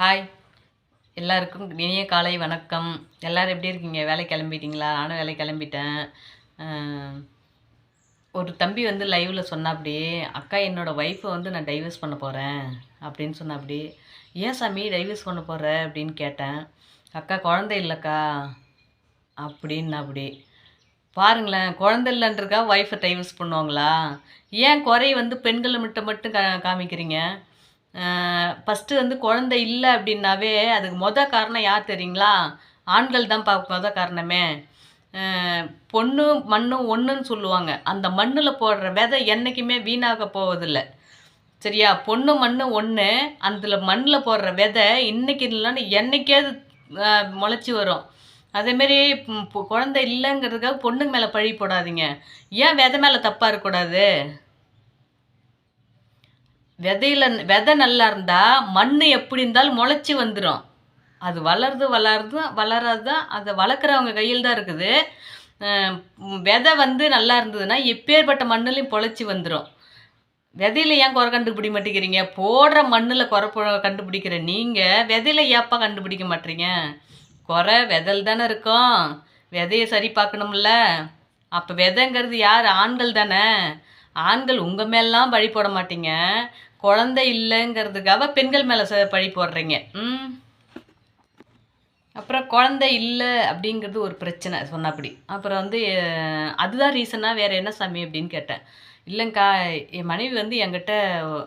Hi எல்லாருக்கும் இனிய காலை வணக்கம். எல்லோரும் எப்படி இருக்கீங்க? வேலை கிளம்பிட்டீங்களா? நானும் வேலை கிளம்பிட்டேன். ஒரு தம்பி வந்து லைவில் சொன்னாப்படி அக்கா என்னோட ஒய்ஃபை வந்து நான் டைவர்ஸ் பண்ண போகிறேன் அப்படின்னு சொன்னாப்படி ஏன் சாமி டைவர்ஸ் பண்ண போகிற அப்படின்னு கேட்டேன். அக்கா குழந்தை இல்லைக்கா. அப்படின்னா அப்படி பாருங்களேன் குழந்தை இல்லைன்றக்கா ஒய்ஃபை டைவர்ஸ் பண்ணுவாங்களா? ஏன் குறை வந்து பெண்களை மட்டும் மட்டும் கா காமிக்கிறீங்க? ஃபஸ்ட்டு வந்து குழந்தை இல்லை அப்படின்னாவே அதுக்கு மொதல் காரணம் யார் தெரியுங்களா? ஆண்கள் தான் பா மொத காரணமே. பொண்ணு மண்ணும் ஒன்றுன்னு சொல்லுவாங்க. அந்த மண்ணில் போடுற விதை என்றைக்குமே வீணாக போவதில்லை. சரியா? பொண்ணு மண்ணு ஒன்று அதில் மண்ணில் போடுற விதை இன்னைக்கு இல்லைன்னு என்றைக்காவது முளைச்சி வரும். அதேமாரி குழந்தை இல்லைங்கிறதுக்காக பொண்ணுங்க மேலே பழி போடாதீங்க. ஏன் விதை மேலே தப்பாக இருக்கக்கூடாது? விதையில விதை நல்லா இருந்தால் மண் எப்படி இருந்தாலும் முளைச்சி வந்துடும் அது வளருது வளருது வளராது தான் அதை வளர்க்குறவங்க கையில் தான் இருக்குது. விதை வந்து நல்லா இருந்ததுன்னா எப்பேற்பட்ட மண்ணுலையும் பொழைச்சி வந்துடும் விதையில ஏன் குறை கண்டுபிடி மாட்டேங்கிறீங்க? போடுற மண்ணில் குறை கண்டுபிடிக்கிற நீங்கள் விதையில ஏப்பா கண்டுபிடிக்க மாட்டீங்க? குறை விதையில் தானே இருக்கும். விதையை சரி பார்க்கணும்ல. அப்போ விதைங்கிறது யார்? ஆண்கள் தானே. ஆண்கள் உங்கள் மேலாம் பழி போட மாட்டீங்க. குழந்தை இல்லைங்கிறதுக்காக பெண்கள் மேலே ச பழி போடுறீங்க. ம். அப்புறம் குழந்தை இல்லை அப்படிங்கிறது ஒரு பிரச்சனை சொன்னபடி. அப்புறம் வந்து அதுதான் ரீசனாக வேறு என்ன சாமி அப்படின்னு கேட்டேன். இல்லைங்க்கா என் மனைவி வந்து என்கிட்ட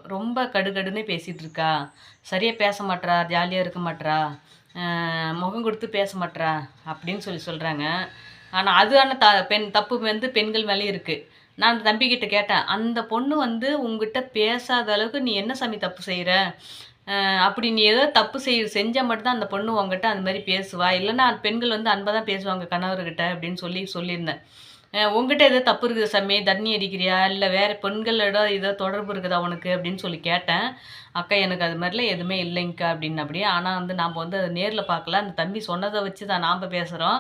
ரொம்ப கடுகடுன்னு பேசிகிட்டு இருக்கா. சரியாக பேச மாட்டா ஜாலியாக இருக்க மாட்டா முகம் கொடுத்து பேச மாட்றா அப்படின்னு சொல்லி சொல்கிறாங்க ஆனால் அதுதான த பெண் தப்பு வந்து பெண்கள் மேலேயும் இருக்குது நான் அந்த தம்பிக்கிட்ட கேட்டேன் அந்த பொண்ணு வந்து உங்ககிட்ட பேசாத அளவுக்கு நீ என்ன சாமி தப்பு செய்கிற அப்படி நீ ஏதோ தப்பு செய் செஞ்சால் மட்டும்தான் அந்த பொண்ணு உங்ககிட்ட அந்த மாதிரி பேசுவா? இல்லைன்னா பெண்கள் வந்து அன்பாக தான் பேசுவாங்க கணவர்கிட்ட அப்படின்னு சொல்லி சொல்லியிருந்தேன். உங்ககிட்ட ஏதோ தப்பு இருக்குது சாமி தண்ணி அடிக்கிறியா? இல்லை வேறு பெண்களோட ஏதோ தொடர்பு இருக்குதா உனக்கு? அப்படின்னு சொல்லி கேட்டேன். அக்கா எனக்கு அது மாதிரிலாம் எதுவுமே இல்லைங்க்கா அப்படின்னு அப்படியே ஆனால் வந்து நாம் வந்து அதை நேரில் பார்க்கல. அந்த தம்பி சொன்னதை வச்சு தான் நாம் பேசுகிறோம்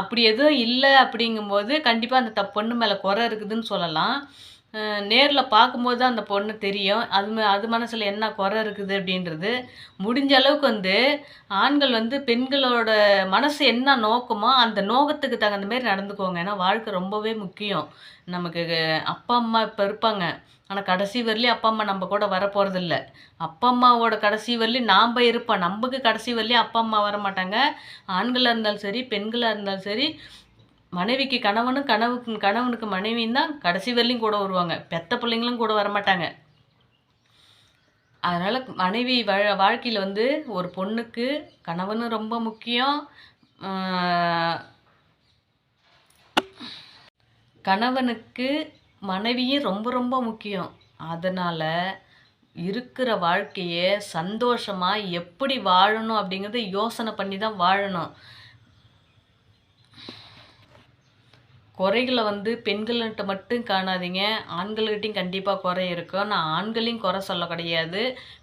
அப்படி எதுவும் இல்லை அப்படிங்கும்போது கண்டிப்பாக அந்த தப்பு பொண்ணு மேலே குறை இருக்குதுன்னு சொல்லலாம். நேரில் பார்க்கும்போது தான் அந்த பொண்ணு தெரியும். அது ம- அது மனசில் என்ன குறை இருக்குது அப்படின்றது. முடிஞ்ச அளவுக்கு வந்து ஆண்கள் வந்து பெண்களோட மனசு என்ன நோக்கமோ அந்த நோக்கத்துக்கு தகுந்த மாதிரி நடந்துக்கோங்க. ஏன்னா வாழ்க்கை ரொம்பவே முக்கியம். நமக்கு அப்பா அம்மா இப்போ இருப்பாங்க. ஆனால் கடைசி வரலையும் அப்பா அம்மா நம்ம கூட வரப்போகிறதில்ல அப்பா அம்மாவோட கடைசி வரலையும் நாம் இருப்போம். நமக்கு கடைசி வரலையும் அப்பா அம்மா வர மாட்டாங்க ஆண்களாக இருந்தாலும் சரி பெண்களாக இருந்தாலும் சரி மனைவிக்கு கணவனும் கனவுக்கு கணவனுக்கு மனைவியும் தான் கடைசி வரலையும் கூட வருவாங்க. பெத்த பிள்ளைங்களும் கூட வரமாட்டாங்க. அதனால் மனைவி வாழ வாழ்க்கையில் வந்து ஒரு பொண்ணுக்கு கணவனும் ரொம்ப முக்கியம். ஆஹ் கணவனுக்கு மனைவியும் ரொம்ப ரொம்ப முக்கியம். அதனால் இருக்கிற வாழ்க்கையை சந்தோஷமாக எப்படி வாழணும் அப்படிங்கிறத யோசனை பண்ணி தான் வாழணும். குறைகளை வந்து பெண்கள்கிட்ட மட்டும் காணாதீங்க. ஆண்கள்கிட்டையும் கண்டிப்பாக குறை இருக்கும். நான் ஆண்களையும் குறை சொல்ல கிடையாது.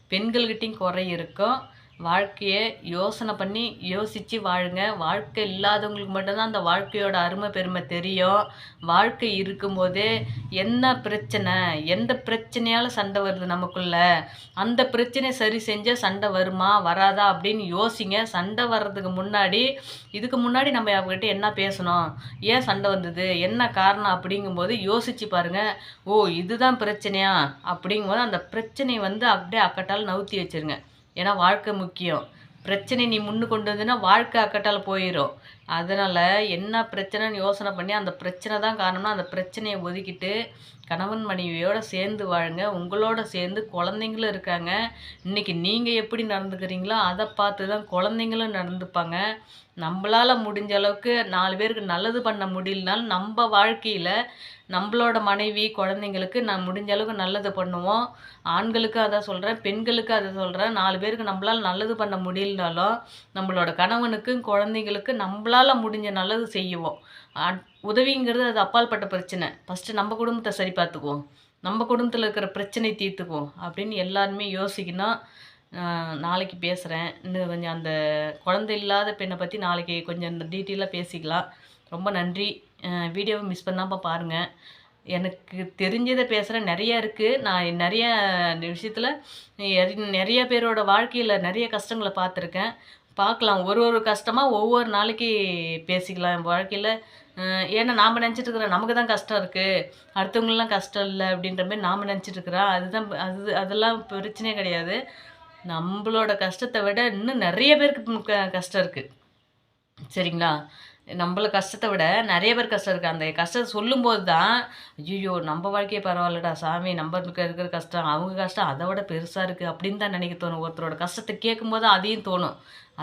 பெண்கள்கிட்டையும் குறை இருக்கும். வாழ்க்கையை யோசனை பண்ணி யோசித்து வாழுங்க. வாழ்க்கை இல்லாதவங்களுக்கு மட்டும்தான் அந்த வாழ்க்கையோட அருமை பெருமை தெரியும். வாழ்க்கை இருக்கும்போதே என்ன பிரச்சனை? எந்த பிரச்சனையால் சண்டை வருது நமக்குள்ள? அந்த பிரச்சனையை சரி செஞ்சால் சண்டை வருமா வராதா அப்படின்னு யோசிங்க. சண்டை வர்றதுக்கு முன்னாடி இதுக்கு முன்னாடி நம்ம அவங்ககிட்ட என்ன பேசணும்? ஏன் சண்டை வந்தது? என்ன காரணம்? அப்படிங்கும்போது யோசிச்சு பாருங்கள் ஓ இதுதான் பிரச்சனையா? அப்படிங்கும்போது அந்த பிரச்சனையை வந்து அப்படியே அக்கட்டால் நவுத்தி வச்சிருங்க. ஏன்னா வாழ்க்கை முக்கியம். பிரச்சனை நீ முன்னு கொண்டு வந்ததுன்னா வாழ்க்கை அக்கட்டால் போயிடும் அதனால் என்ன பிரச்சனைன்னு யோசனை பண்ணி அந்த பிரச்சனை தான் காரணம்னா அந்த பிரச்சனையை ஒதுக்கிட்டு கணவன் மனைவியோடு சேர்ந்து வாழுங்க. உங்களோட சேர்ந்து குழந்தைங்களும் இருக்காங்க. இன்னைக்கு நீங்கள் எப்படி நடந்துக்கிறீங்களோ அதை பார்த்து தான் குழந்தைங்களும் நடந்துப்பாங்க. நம்மளால் முடிஞ்ச அளவுக்கு நாலு பேருக்கு நல்லது பண்ண முடியலனாலும் நம்ம வாழ்க்கையில் நம்மளோட மனைவி குழந்தைங்களுக்கு நான் முடிஞ்ச அளவுக்கு நல்லது பண்ணுவோம். ஆண்களுக்கு அதை சொல்கிறேன் பெண்களுக்கு அதை சொல்கிறேன் நாலு பேருக்கு நம்மளால் நல்லது பண்ண முடியலனாலும் நம்மளோட கணவனுக்கும் குழந்தைங்களுக்கு நம்மளால் முடிஞ்ச நல்லது செய்வோம். அட்- உதவிங்கிறது அது அப்பால்பட்ட பிரச்சனை. ஃபஸ்ட்டு நம்ம குடும்பத்தை சரி பார்த்துக்குவோம். நம்ம குடும்பத்தில் இருக்கிற பிரச்சனை தீர்த்துக்குவோம் அப்படின்னு எல்லாருமே யோசிக்கணும். நாளைக்கு பேசுகிறேன் இன்னும் கொஞ்சம் அந்த குழந்தை இல்லாத பெண்ணை பற்றி நாளைக்கு கொஞ்சம் டீட்டெயிலாக பேசிக்கலாம். ரொம்ப நன்றி. வீடியோவை மிஸ் பண்ணாமல் பாருங்கள் எனக்கு தெரிஞ்சதை பேசுகிறேன் நிறையா இருக்குது நான் நிறைய விஷயத்தில் நிறைய பேரோட வாழ்க்கையில் நிறைய கஷ்டங்களை பார்த்துருக்கேன். பார்க்கலாம். ஒரு ஒரு கஷ்டமாக ஒவ்வொரு நாளைக்கு பேசிக்கலாம். என் வாழ்க்கையில் ஏன்னா நாம் நினச்சிட்டு இருக்கிறோம் நமக்கு தான் கஷ்டம் இருக்குது அடுத்தவங்களெலாம் கஷ்டம் இல்லை அப்படின்ற மாதிரி நாம் நினச்சிட்டு இருக்கிறோம் அதுதான் அது அதெல்லாம் பிரச்சனையே கிடையாது. நம்மளோட கஷ்டத்தை விட இன்னும் நிறைய பேருக்கு கஷ்டம் இருக்குது சரிங்களா? நம்மள கஷ்டத்தை விட நிறைய பேர் கஷ்டம் இருக்குது அந்த கஷ்டத்தை சொல்லும்போது தான் ஐயோ நம்ம வாழ்க்கையே பரவாயில்லடா சாமி நம்மளுக்கு இருக்கிற கஷ்டம் அவங்க கஷ்டம் அதை விட பெருசாக இருக்குது அப்படின்னு தான் நினைக்க தோணும். ஒருத்தரோட கஷ்டத்தை கேட்கும்போது அதையும் தோணும்.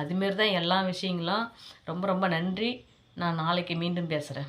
அதுமாரி தான் எல்லா விஷயங்களும். ரொம்ப ரொம்ப நன்றி. நான் நாளைக்கு மீண்டும் பேசுகிறேன்